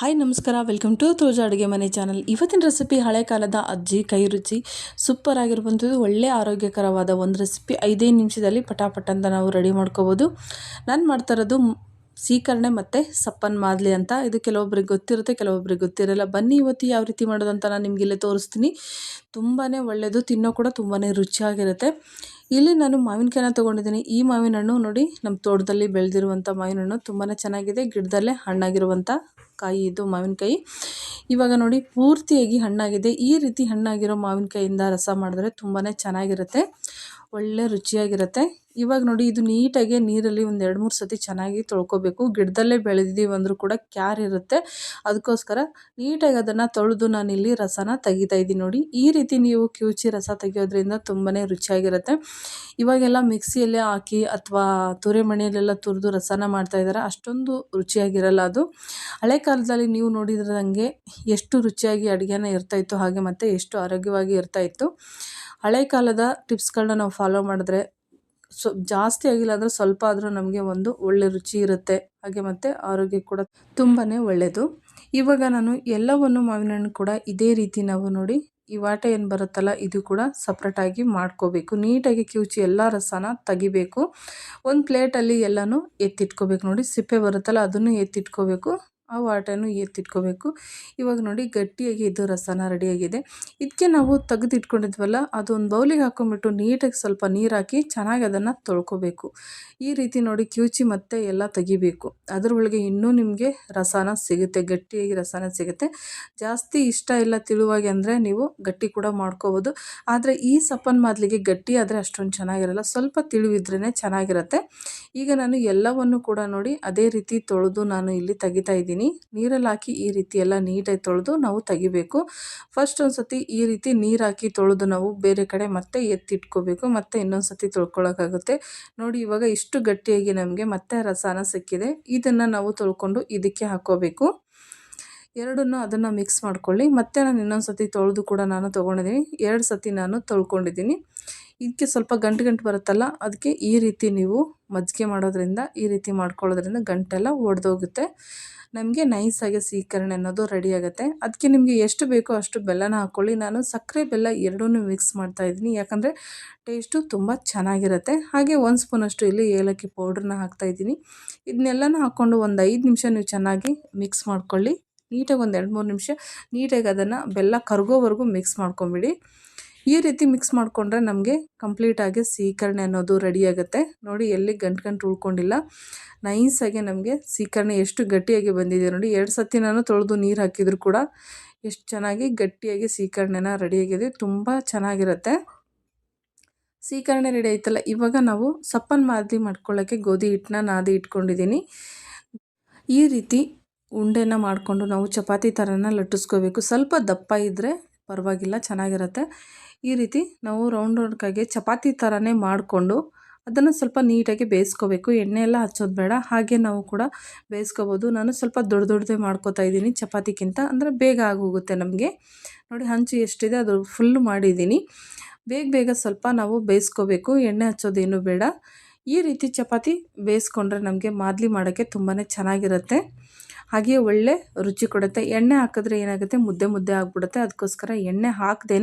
Hi, ನಮಸ್ಕಾರ. Welcome to ತೋಜಾ ಅಡುಗೆ ಮನೆ ಚಾನಲ್ ಇವತ್ತಿನ ರೆಸಿಪಿ ಹಳೆ ಕಾಲದ ಅಜ್ಜಿ, ಕೈ ರುಚಿ ಸೂಪರ್ ಆಗಿರುವಂಥದ್ದು, ಒಳ್ಳೆ ಆರೋಗ್ಯಕರವಾದ ಒಂದು ರೆಸಿಪಿ ಐದೇ ನಿಮಿಷದಲ್ಲಿ ಪಟಾಪಟ ಅಂತ ನಾವು ರೆಡಿ ಮಾಡ್ಕೋಬೋದು. ನಾನು ಮಾಡ್ತಾ ಇರೋದು ಸೀಕರಣೆ ಮತ್ತು ಸಪ್ಪನ್ ಮಾದಲಿ ಅಂತ. ಇದು ಕೆಲವೊಬ್ರಿಗೆ ಗೊತ್ತಿರುತ್ತೆ, ಕೆಲವೊಬ್ರಿಗೆ ಗೊತ್ತಿರಲ್ಲ. ಬನ್ನಿ, ಇವತ್ತು ಯಾವ ರೀತಿ ಮಾಡೋದಂತ ನಾನು ನಿಮಗೆ ಇಲ್ಲೇ ತೋರಿಸ್ತೀನಿ. ತುಂಬಾ ಒಳ್ಳೆಯದು ತಿನ್ನೋ ಕೂಡ ತುಂಬಾ ರುಚಿಯಾಗಿರುತ್ತೆ. ಇಲ್ಲಿ ನಾನು ಮಾವಿನಕಾಯಿನ ತೊಗೊಂಡಿದ್ದೀನಿ. ಈ ಮಾವಿನ ಹಣ್ಣು ನೋಡಿ ನಮ್ಮ ತೋಟದಲ್ಲಿ ಬೆಳೆದಿರುವಂಥ ಮಾವಿನ ಹಣ್ಣು ತುಂಬಾ ಚೆನ್ನಾಗಿದೆ. ಗಿಡದಲ್ಲೇ ಹಣ್ಣಾಗಿರುವಂಥ ಕಾಯಿ ಇದು ಮಾವಿನಕಾಯಿ. ಇವಾಗ ನೋಡಿ ಪೂರ್ತಿಯಾಗಿ ಹಣ್ಣಾಗಿದೆ. ಈ ರೀತಿ ಹಣ್ಣಾಗಿರೋ ಮಾವಿನಕಾಯಿಂದ ರಸ ಮಾಡಿದ್ರೆ ತುಂಬಾ ಚೆನ್ನಾಗಿರುತ್ತೆ. ಒಳ್ಳೆ ರುಚಿಯಾಗಿರುತ್ತೆ. ಇವಾಗ ನೋಡಿ ಇದು ನೀಟಾಗಿ ನೀರಲ್ಲಿ ಒಂದು ಎರಡು ಮೂರು ಸತಿ ಚೆನ್ನಾಗಿ ತೊಳ್ಕೊಬೇಕು. ಗಿಡದಲ್ಲೇ ಬೆಳೆದಿದ್ದೀವಿ ಅಂದರೂ ಕೂಡ ಕ್ಯಾರ್ ಇರುತ್ತೆ. ಅದಕ್ಕೋಸ್ಕರ ನೀಟಾಗಿ ಅದನ್ನು ತೊಳೆದು ನಾನಿಲ್ಲಿ ರಸನ ತೆಗಿತಾ ಇದ್ದೀನಿ ನೋಡಿ. ಈ ರೀತಿ ನೀವು ಕಿವುಚಿ ರಸ ತೆಗಿಯೋದ್ರಿಂದ ತುಂಬಾ ರುಚಿಯಾಗಿರುತ್ತೆ. ಇವಾಗೆಲ್ಲ ಮಿಕ್ಸಿಯಲ್ಲೇ ಹಾಕಿ ಅಥವಾ ಮಣಿಯಲ್ಲೆಲ್ಲ ತುರಿದು ರಸನ ಮಾಡ್ತಾಯಿದ್ದಾರೆ ಅಷ್ಟೊಂದು ರುಚಿಯಾಗಿರಲ್ಲ ಅದು. ಹಳೆ ಕಾಲದಲ್ಲಿ ನೀವು ನೋಡಿದ್ರಂಗೆ ಎಷ್ಟು ರುಚಿಯಾಗಿ ಅಡುಗೆನ ಇರ್ತಾಯಿತ್ತು ಹಾಗೆ ಮತ್ತು ಎಷ್ಟು ಆರೋಗ್ಯವಾಗಿ ಇರ್ತಾಯಿತ್ತು ಹಳೆ ಕಾಲದ ಟಿಪ್ಸ್ಗಳನ್ನ ನಾವು ಫಾಲೋ ಮಾಡಿದ್ರೆ ಸೊ, ಜಾಸ್ತಿ ಆಗಿಲ್ಲ ಅಂದರೆ ಸ್ವಲ್ಪ ಆದರೂ ನಮಗೆ ಒಂದು ಒಳ್ಳೆ ರುಚಿ ಇರುತ್ತೆ. ಹಾಗೆ ಮತ್ತು ಆರೋಗ್ಯ ಕೂಡ ತುಂಬಾ ಒಳ್ಳೆಯದು ಇವಾಗ ನಾನು ಎಲ್ಲವನ್ನು ಮಾವಿನ ಹಣ್ಣು ಕೂಡ ಇದೇ ರೀತಿ ನಾವು ನೋಡಿ, ಈ ವಾಟೆ ಏನು ಬರುತ್ತಲ್ಲ ಇದು ಕೂಡ ಸಪ್ರೇಟಾಗಿ ಮಾಡ್ಕೋಬೇಕು. ನೀಟಾಗಿ ಕಿವುಚಿ ಎಲ್ಲ ರಸನ ತೆಗಿಬೇಕು. ಒಂದು ಪ್ಲೇಟಲ್ಲಿ ಎಲ್ಲನೂ ಎತ್ತಿಟ್ಕೋಬೇಕು. ನೋಡಿ ಸಿಪ್ಪೆ ಬರುತ್ತಲ್ಲ ಅದನ್ನು ಎತ್ತಿಟ್ಕೋಬೇಕು. ಆ ವಾಟನ್ನು ಎತ್ತಿಟ್ಕೋಬೇಕು. ಇವಾಗ ನೋಡಿ ಗಟ್ಟಿಯಾಗಿ ಇದು ರಸನ ರೆಡಿಯಾಗಿದೆ. ಇದಕ್ಕೆ ನಾವು ತೆಗೆದಿಟ್ಕೊಂಡಿದ್ವಲ್ಲ, ಅದೊಂದು ಬೌಲಿಗೆ ಹಾಕೊಂಡ್ಬಿಟ್ಟು ನೀಟಾಗಿ ಸ್ವಲ್ಪ ನೀರು ಹಾಕಿ ಚೆನ್ನಾಗಿ ಅದನ್ನು ತೊಳ್ಕೊಬೇಕು. ಈ ರೀತಿ ನೋಡಿ ಕ್ಯೂಚಿ ಮತ್ತೆ ಎಲ್ಲ ತೆಗಿಬೇಕು. ಅದರೊಳಗೆ ಇನ್ನೂ ನಿಮಗೆ ರಸನ ಸಿಗುತ್ತೆ, ಗಟ್ಟಿಯಾಗಿ ರಸನ ಸಿಗುತ್ತೆ. ಜಾಸ್ತಿ ಇಷ್ಟ ಇಲ್ಲ ತಿಳುವಾಗಿ ಅಂದರೆ ನೀವು ಗಟ್ಟಿ ಕೂಡ ಮಾಡ್ಕೋಬೋದು. ಆದರೆ ಈ ಸಪ್ಪನ್ ಮಾದಲಿಗೆ ಗಟ್ಟಿ ಆದರೆ ಅಷ್ಟೊಂದು ಚೆನ್ನಾಗಿರಲ್ಲ. ಸ್ವಲ್ಪ ತಿಳಿವಿದ್ರೇ ಚೆನ್ನಾಗಿರುತ್ತೆ. ಈಗ ನಾನು ಎಲ್ಲವನ್ನು ಕೂಡ ನೋಡಿ ಅದೇ ರೀತಿ ತೊಳೆದು ನಾನು ಇಲ್ಲಿ ತೆಗಿತಾ ಇದ್ದೀನಿ. ನೀರಲ್ಲಿ ಹಾಕಿ ಈ ರೀತಿ ಎಲ್ಲ ನೀಟಾಗಿ ತೊಳೆದು ನಾವು ತೆಗಿಬೇಕು. ಫಸ್ಟ್ ಒಂದು ಸತಿ ಈ ರೀತಿ ನೀರು ಹಾಕಿ ತೊಳೆದು ನಾವು ಬೇರೆ ಕಡೆ ಮತ್ತೆ ಎತ್ತಿಟ್ಕೋಬೇಕು. ಮತ್ತೆ ಇನ್ನೊಂದು ಸತಿ ತೊಳ್ಕೊಳಕ್ಕಾಗುತ್ತೆ. ನೋಡಿ, ಇವಾಗ ಇಷ್ಟು ಗಟ್ಟಿಯಾಗಿ ನಮಗೆ ಮತ್ತೆ ರಸನ ಸಿಕ್ಕಿದೆ. ಇದನ್ನು ನಾವು ತೊಳ್ಕೊಂಡು ಇದಕ್ಕೆ ಹಾಕೋಬೇಕು. ಎರಡನ್ನು ಅದನ್ನು ಮಿಕ್ಸ್ ಮಾಡ್ಕೊಳ್ಳಿ. ಮತ್ತೆ ನಾನು ಇನ್ನೊಂದು ಸತಿ ತೊಳೆದು ಕೂಡ ನಾನು ತೊಗೊಂಡಿದ್ದೀನಿ. ಎರಡು ಸತಿ ನಾನು ತೊಳ್ಕೊಂಡಿದ್ದೀನಿ. ಇದಕ್ಕೆ ಸ್ವಲ್ಪ ಗಂಟು ಗಂಟು ಬರುತ್ತಲ್ಲ, ಅದಕ್ಕೆ ಈ ರೀತಿ ನೀವು ಮಜ್ಜಿಗೆ ಮಾಡೋದ್ರಿಂದ, ಈ ರೀತಿ ಮಾಡ್ಕೊಳ್ಳೋದ್ರಿಂದ ಗಂಟೆಲ್ಲ ಒಡೆದೋಗುತ್ತೆ. ನಮಗೆ ನೈಸಾಗಿ ಸೀಕರಣೆ ಅನ್ನೋದು ರೆಡಿ ಆಗುತ್ತೆ. ಅದಕ್ಕೆ ನಿಮಗೆ ಎಷ್ಟು ಬೇಕೋ ಅಷ್ಟು ಬೆಲ್ಲನ ಹಾಕ್ಕೊಳ್ಳಿ. ನಾನು ಸಕ್ಕರೆ ಬೆಲ್ಲ ಎರಡೂ ಮಿಕ್ಸ್ ಮಾಡ್ತಾ ಇದ್ದೀನಿ. ಯಾಕಂದರೆ ಟೇಸ್ಟು ತುಂಬ ಚೆನ್ನಾಗಿರುತ್ತೆ. ಹಾಗೆ ಒಂದು ಸ್ಪೂನಷ್ಟು ಇಲ್ಲಿ ಏಲಕ್ಕಿ ಪೌಡ್ರನ್ನ ಹಾಕ್ತಾಯಿದ್ದೀನಿ ಇದನ್ನೆಲ್ಲನೂ ಹಾಕ್ಕೊಂಡು ಒಂದು ಐದು ನಿಮಿಷ ನೀವು ಚೆನ್ನಾಗಿ ಮಿಕ್ಸ್ ಮಾಡ್ಕೊಳ್ಳಿ. ನೀಟಾಗಿ ಒಂದು ಎರಡು ಮೂರು ನಿಮಿಷ ನೀಟಾಗಿ ಅದನ್ನು ಬೆಲ್ಲ ಕರಗೋವರೆಗೂ ಮಿಕ್ಸ್ ಮಾಡ್ಕೊಂಬಿಡಿ. ಈ ರೀತಿ ಮಿಕ್ಸ್ ಮಾಡಿಕೊಂಡ್ರೆ ನಮಗೆ ಕಂಪ್ಲೀಟಾಗಿ ಸೀಕರಣೆ ಅನ್ನೋದು ರೆಡಿಯಾಗುತ್ತೆ ನೋಡಿ, ಎಲ್ಲಿ ಗಂಟು ಗಂಟು ಉಳ್ಕೊಂಡಿಲ್ಲ. ನೈಸಾಗಿ ನಮಗೆ ಸೀಕರಣೆ ಎಷ್ಟು ಗಟ್ಟಿಯಾಗಿ ಬಂದಿದೆ ನೋಡಿ. ಎರಡು ಸತಿ ನಾನು ತೊಳೆದು ನೀರು ಹಾಕಿದ್ರು ಕೂಡ ಎಷ್ಟು ಚೆನ್ನಾಗಿ ಗಟ್ಟಿಯಾಗಿ ಸೀಕರಣೆನ ರೆಡಿಯಾಗಿದೆ ತುಂಬ ಚೆನ್ನಾಗಿರುತ್ತೆ. ಸೀಕರಣೆ ರೆಡಿ ಆಯ್ತಲ್ಲ, ಇವಾಗ ನಾವು ಸಪ್ಪನ್ ಮಾದಲಿ ಮಾಡ್ಕೊಳ್ಳೋಕ್ಕೆ ಗೋಧಿ ಹಿಟ್ಟನ್ನ ನಾದಿ ಇಟ್ಕೊಂಡಿದ್ದೀನಿ. ಈ ರೀತಿ ಉಂಡೆನ ಮಾಡಿಕೊಂಡು ನಾವು ಚಪಾತಿ ಥರನ ಲಟ್ಟಿಸ್ಕೋಬೇಕು. ಸ್ವಲ್ಪ ದಪ್ಪ ಇದ್ದರೆ ಪರವಾಗಿಲ್ಲ, ಚೆನ್ನಾಗಿರುತ್ತೆ. ಈ ರೀತಿ ನಾವು ರೌಂಡ್ ರೌಂಡ್ಕಾಗಿ ಚಪಾತಿ ಥರನೇ ಮಾಡಿಕೊಂಡು ಅದನ್ನು ಸ್ವಲ್ಪ ನೀಟಾಗಿ ಬೇಯಿಸ್ಕೋಬೇಕು. ಎಣ್ಣೆ ಎಲ್ಲ ಹಚ್ಚೋದು ಬೇಡ, ಹಾಗೆ ನಾವು ಕೂಡ ಬೇಯಿಸ್ಕೋಬೋದು. ನಾನು ಸ್ವಲ್ಪ ದೊಡ್ಡ ದೊಡ್ಡದೇ ಮಾಡ್ಕೋತಾ ಇದ್ದೀನಿ ಚಪಾತಿಗಿಂತ ಅಂದರೆ ಬೇಗ ಆಗೋಗುತ್ತೆ ನಮಗೆ. ನೋಡಿ, ಹಂಚು ಎಷ್ಟಿದೆ, ಅದು ಫುಲ್ ಮಾಡಿದ್ದೀನಿ. ಬೇಗ ಬೇಗ ಸ್ವಲ್ಪ ನಾವು ಬೇಯಿಸ್ಕೋಬೇಕು, ಎಣ್ಣೆ ಹಚ್ಚೋದೇನು ಬೇಡ. ಈ ರೀತಿ ಚಪಾತಿ ಬೇಯಿಸ್ಕೊಂಡ್ರೆ ನಮಗೆ ಮಾದಲಿ ಮಾಡೋಕ್ಕೆ ತುಂಬಾ ಚೆನ್ನಾಗಿರುತ್ತೆ. ಹಾಗೆಯೇ ಒಳ್ಳೆ ರುಚಿ ಕೊಡುತ್ತೆ. ಎಣ್ಣೆ ಹಾಕಿದ್ರೆ ಏನಾಗುತ್ತೆ? ಮುದ್ದೆ ಮುದ್ದೆ ಆಗಿಬಿಡುತ್ತೆ. ಅದಕ್ಕೋಸ್ಕರ ಎಣ್ಣೆ ಹಾಕ್ದೇ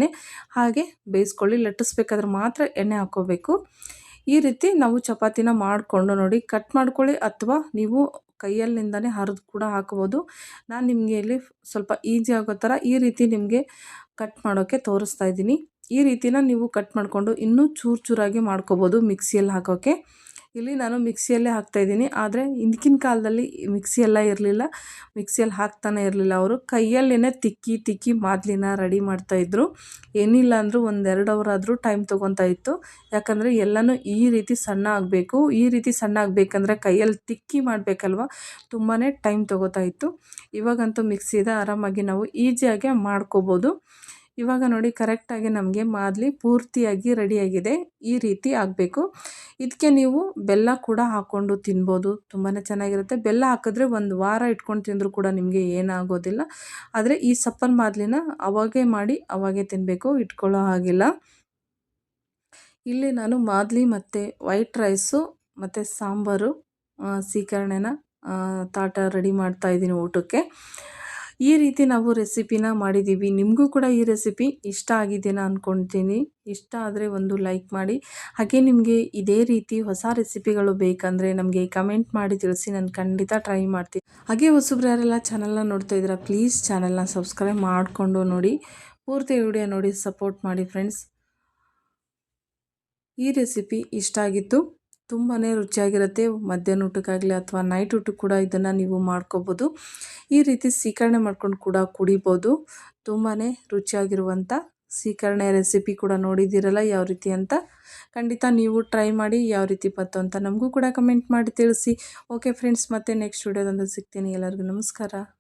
ಹಾಗೆ ಬೇಯಿಸ್ಕೊಳ್ಳಿ. ಲಟ್ಟಿಸ್ಬೇಕಾದ್ರೆ ಮಾತ್ರ ಎಣ್ಣೆ ಹಾಕ್ಕೋಬೇಕು. ಈ ರೀತಿ ನಾವು ಚಪಾತಿನ ಮಾಡಿಕೊಂಡು ನೋಡಿ, ಕಟ್ ಮಾಡ್ಕೊಳ್ಳಿ ಅಥವಾ ನೀವು ಕೈಯಲ್ಲಿಂದನೇ ಹರಿದು ಕೂಡ ಹಾಕ್ಬೋದು. ನಾನು ನಿಮಗೆ ಇಲ್ಲಿ ಸ್ವಲ್ಪ ಈಸಿ ಆಗೋ ಥರ ಈ ರೀತಿ ನಿಮಗೆ ಕಟ್ ಮಾಡೋಕ್ಕೆ ತೋರಿಸ್ತಾ ಇದ್ದೀನಿ. ಈ ರೀತಿನ ನೀವು ಕಟ್ ಮಾಡಿಕೊಂಡು ಇನ್ನೂ ಚೂರು ಚೂರಾಗಿ ಮಾಡ್ಕೋಬೋದು ಮಿಕ್ಸಿಯಲ್ಲಿ ಹಾಕೋಕ್ಕೆ ಇಲ್ಲಿ ನಾನು ಮಿಕ್ಸಿಯಲ್ಲೇ ಹಾಕ್ತಾಯಿದ್ದೀನಿ ಆದರೆ ಹಿಂದಿನ ಕಾಲದಲ್ಲಿ ಮಿಕ್ಸಿ ಎಲ್ಲ ಇರಲಿಲ್ಲ. ಮಿಕ್ಸಿಯಲ್ಲಿ ಹಾಕ್ತಾನೆ ಇರಲಿಲ್ಲ ಅವರು. ಕೈಯಲ್ಲೇ ತಿಕ್ಕಿ ತಿಕ್ಕಿ ಮಾದಲಿನ ರೆಡಿ ಮಾಡ್ತಾಯಿದ್ರು ಏನಿಲ್ಲ ಅಂದರೂ ಒಂದೆರಡು ಅವರ್ ಆದರೂ ಟೈಮ್ ತೊಗೊತಾ ಇತ್ತು. ಯಾಕಂದರೆ ಎಲ್ಲನೂ ಈ ರೀತಿ ಸಣ್ಣ ಆಗಬೇಕು. ಈ ರೀತಿ ಸಣ್ಣ ಆಗಬೇಕಂದ್ರೆ ಕೈಯಲ್ಲಿ ತಿಕ್ಕಿ ಮಾಡಬೇಕಲ್ವ? ತುಂಬಾ ಟೈಮ್ ತೊಗೋತಾ ಇತ್ತು. ಇವಾಗಂತೂ ಮಿಕ್ಸಿದ ಆರಾಮಾಗಿ ನಾವು ಈಸಿಯಾಗೆ ಮಾಡ್ಕೋಬೋದು. ಇವಾಗ ನೋಡಿ ಕರೆಕ್ಟಾಗಿ ನಮಗೆ ಮಾದಲಿ ಪೂರ್ತಿಯಾಗಿ ರೆಡಿಯಾಗಿದೆ ಈ ರೀತಿ ಆಗಬೇಕು. ಇದಕ್ಕೆ ನೀವು ಬೆಲ್ಲ ಕೂಡ ಹಾಕ್ಕೊಂಡು ತಿನ್ಬೋದು. ತುಂಬಾ ಚೆನ್ನಾಗಿರುತ್ತೆ. ಬೆಲ್ಲ ಹಾಕಿದ್ರೆ ಒಂದು ವಾರ ಇಟ್ಕೊಂಡು ತಿಂದರೂ ಕೂಡ ನಿಮಗೆ ಏನಾಗೋದಿಲ್ಲ. ಆದರೆ ಈ ಸಪ್ಪನ್ ಮಾದಲಿನ ಅವಾಗೇ ಮಾಡಿ, ಅವಾಗೇ ತಿನ್ನಬೇಕು ಇಟ್ಕೊಳ್ಳೋ ಹಾಗಿಲ್ಲ. ಇಲ್ಲಿ ನಾನು ಮಾದಲಿ ಮತ್ತು ವೈಟ್ ರೈಸು ಮತ್ತು ಸಾಂಬಾರು ಸೀಕರಣೆನ ತಾಟ ರೆಡಿ ಮಾಡ್ತಾ ಇದ್ದೀನಿ ಊಟಕ್ಕೆ. ಈ ರೀತಿ ನಾವು ರೆಸಿಪಿನ ಮಾಡಿದ್ದೀವಿ. ನಿಮಗೂ ಕೂಡ ಈ ರೆಸಿಪಿ ಇಷ್ಟ ಆಗಿದೆಯಾ ಅಂದ್ಕೊಳ್ತೀನಿ ಇಷ್ಟ ಆದರೆ ಒಂದು ಲೈಕ್ ಮಾಡಿ. ಹಾಗೆ ನಿಮಗೆ ಇದೇ ರೀತಿ ಹೊಸ ರೆಸಿಪಿಗಳು ಬೇಕಂದರೆ ನಮಗೆ ಕಮೆಂಟ್ ಮಾಡಿ ತಿಳಿಸಿ. ನಾನು ಖಂಡಿತ ಟ್ರೈ ಮಾಡ್ತೀನಿ. ಹಾಗೆ ಹೊಸಬ್ರು ಯಾರೆಲ್ಲ ಚಾನಲ್ನ ನೋಡ್ತಾ ಇದ್ದೀರಾ, ಪ್ಲೀಸ್ ಚಾನಲ್ನ ಸಬ್ಸ್ಕ್ರೈಬ್ ಮಾಡಿಕೊಂಡು ನೋಡಿ. ಪೂರ್ತಿ ವಿಡಿಯೋ ನೋಡಿ, ಸಪೋರ್ಟ್ ಮಾಡಿ ಫ್ರೆಂಡ್ಸ್. ಈ ರೆಸಿಪಿ ಇಷ್ಟ ಆಗಿತ್ತು. ತುಂಬಾ ರುಚಿಯಾಗಿರುತ್ತೆ. ಮಧ್ಯಾಹ್ನ ಊಟಕ್ಕಾಗಲಿ ಅಥವಾ ನೈಟ್ ಊಟಕ್ಕೆ ಕೂಡ ಇದನ್ನು ನೀವು ಮಾಡ್ಕೋಬೋದು. ಈ ರೀತಿ ಸೀಕರಣೆ ಮಾಡ್ಕೊಂಡು ಕೂಡ ಕುಡಿಬೋದು. ತುಂಬಾ ರುಚಿಯಾಗಿರುವಂಥ ಸೀಕರಣೆ ರೆಸಿಪಿ ಕೂಡ ನೋಡಿದ್ದೀರಲ್ಲ ಯಾವ ರೀತಿ ಅಂತ. ಖಂಡಿತ ನೀವು ಟ್ರೈ ಮಾಡಿ ಯಾವ ರೀತಿ ಬತ್ತು ಅಂತ ನಮಗೂ ಕೂಡ ಕಮೆಂಟ್ ಮಾಡಿ ತಿಳಿಸಿ. ಓಕೆ ಫ್ರೆಂಡ್ಸ್ ಮತ್ತೆ ನೆಕ್ಸ್ಟ್ ವೀಡಿಯೋದಂದು ಸಿಗ್ತೀನಿ. ಎಲ್ಲರಿಗೂ ನಮಸ್ಕಾರ.